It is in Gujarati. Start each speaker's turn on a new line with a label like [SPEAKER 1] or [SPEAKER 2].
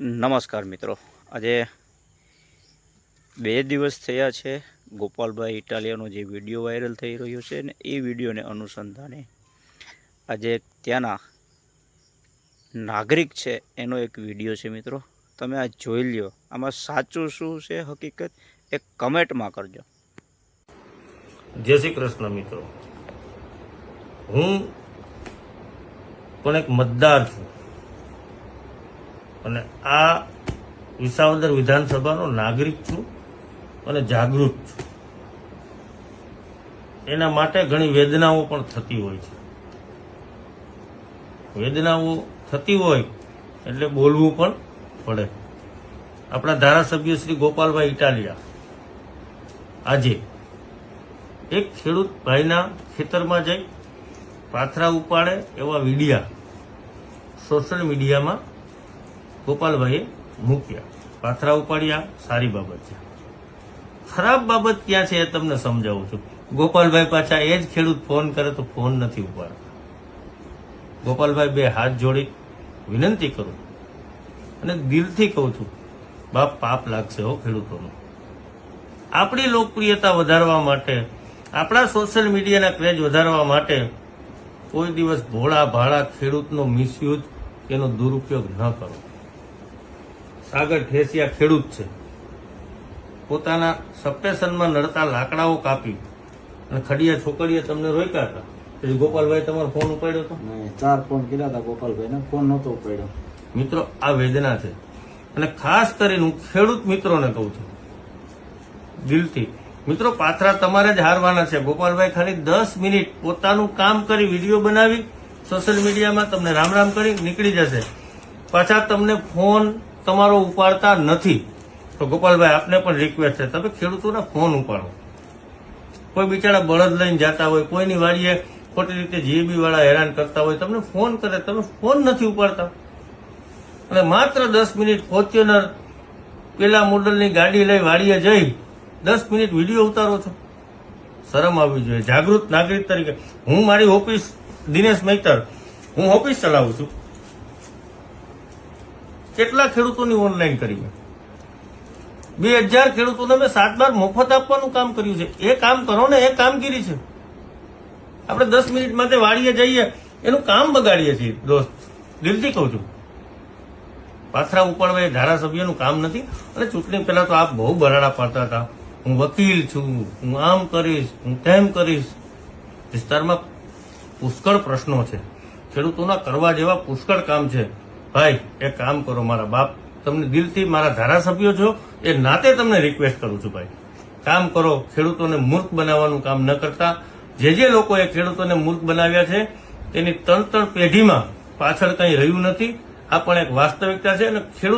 [SPEAKER 1] નમસ્કાર મિત્રો. આજે બે દિવસ થયા છે ગોપાલભાઈ ઇટાલિયાનો જે વીડિયો વાયરલ થઈ રહ્યો છે ને એ વિડીયોને અનુસંધાને આજે ત્યાંના નાગરિક છે એનો એક વીડિયો છે મિત્રો. તમે આ જોઈ લ્યો. આમાં સાચું શું છે હકીકત એ કમેન્ટમાં કરજો.
[SPEAKER 2] જય શ્રી કૃષ્ણ મિત્રો. હું પણ એક મતદાર છું. અને આ વિસાવદર વિધાનસભાનો નાગરિક છું અને જાગૃત છું. એના માટે ઘણી વેદનાઓ પણ થતી હોય છે. વેદનાઓ થતી હોય એટલે બોલવું પણ પડે. આપણા ધારાસભ્ય શ્રી ગોપાલભાઈ ઇટાલિયા આજે એક ખેડૂત ભાઈના ખેતરમાં જઈ પાથરા ઉપાડે એવા વિડિયા સોશિયલ મીડિયામાં ગોપાલભાઈએ મૂક્યા. પાથરા ઉપાડ્યા, સારી બાબત છે. ખરાબ બાબત ક્યાં છે એ તમને સમજાવું છું. ગોપાલભાઈ પાછા એ જ ખેડૂત ફોન કરે તો ફોન નથી ઉપાડતા. ગોપાલભાઈ બે હાથ જોડી વિનંતી કરું. અને દિલથી કહું છું, બાપ પાપ લાગશે હો ખેડૂતોનો. આપણી લોકપ્રિયતા વધારવા માટે, આપણા સોશિયલ મીડિયાના ક્રેઝ વધારવા માટે કોઈ દિવસ ભોળા ભાળા ખેડૂતનો મિસયુઝ એનો દુરુપયોગ ન કરો. સાગર ઠેસિયા ખેડૂત છે. પોતાના સપ્ટેશનમાં નડતા લાકડાઓ કાપી અને ખડિયા છોકરીએ તમને રોક્યા હતા. પછી ગોપાલભાઈ તમારો ફોન ઉપાડ્યો હતો?
[SPEAKER 3] ચાર ફોન કર્યા હતા ગોપાલભાઈને. ફોન નહોતો ઉપાડ્યો.
[SPEAKER 2] મિત્રો આ વેદના છે. અને ખાસ કરીને હું ખેડૂત મિત્રોને કહું છું. દિલથી. મિત્રો પાથરા તમારે જ હારવાના છે. ગોપાલભાઈ ખાલી દસ મિનિટ પોતાનું કામ કરી વીડિયો બનાવી સોશિયલ મીડિયામાં તમને રામ રામ કરી નીકળી જશે. પાછા તમને ફોન તમારો ઉપાડતા નથી. તો ગોપાલભાઈ, આપને પણ રિક્વેસ્ટ છે. તમે ખેડૂતોના ફોન ઉપાડો. કોઈ બિચારા બળદ લઈને જતા હોય, કોઈની વાડીએ ખોટી રીતે જીએબી વાળા હેરાન કરતા હોય, તમને ફોન કરે, તમે ફોન નથી ઉપાડતા. અને માત્ર દસ મિનિટ ફોર્ચ્યુનર પેલા મોડલની ગાડી લઈ વાડીએ જઈ, દસ મિનિટ વીડિયો ઉતારો છો. શરમ આવવી જોઈએ. જાગૃત નાગરિક તરીકે. હું મારી ઓફિસ દિનેશ મૈતર. હું ઓફિસ ચલાવું છું. કેટલા ખેડૂતોની ઓનલાઈન કરી મેં બે હજાર ખેડૂતોને મેં સાત બાર મફત આપવાનું કામ કર્યું છે. એ કામ કરો ને, એ કામગીરી છે. આપણે દસ મિનિટ માટે વાળીએ જઈએ, એનું કામ બગાડીએ છીએ. દોસ્ત, દિલથી કહું છું. પાથરા ઉપાડવા એ ધારાસભ્યનું કામ નથી. અને ચૂંટણી પહેલા તો આપ બહુ બરાડા પાડતા હતા. હું વકીલ છું, હું આમ કરીશ, હું તેમ કરીશ. વિસ્તારમાં પુષ્કળ પ્રશ્નો છે. ખેડૂતોના કરવા જેવા પુષ્કળ કામ છે. ભાઈ એ કામ કરો મારા બાપ. તમને દિલથી મારા ધારાસભ્યો છો, એ નાતે તમને રિક્વેસ્ટ કરું છું ભાઈ. કામ કરો, ખેડૂતોને મૂર્ખ બનાવવાનું કામ ન કરતા. જે જે લોકોએ ખેડૂતોને મૂર્ખ બનાવ્યા છે, તેની ત્રણ ત્રણ પેઢીમાં પાછળ કંઈ રહ્યું નથી. આ પણ એક વાસ્તવિકતા છે અને ખેડૂત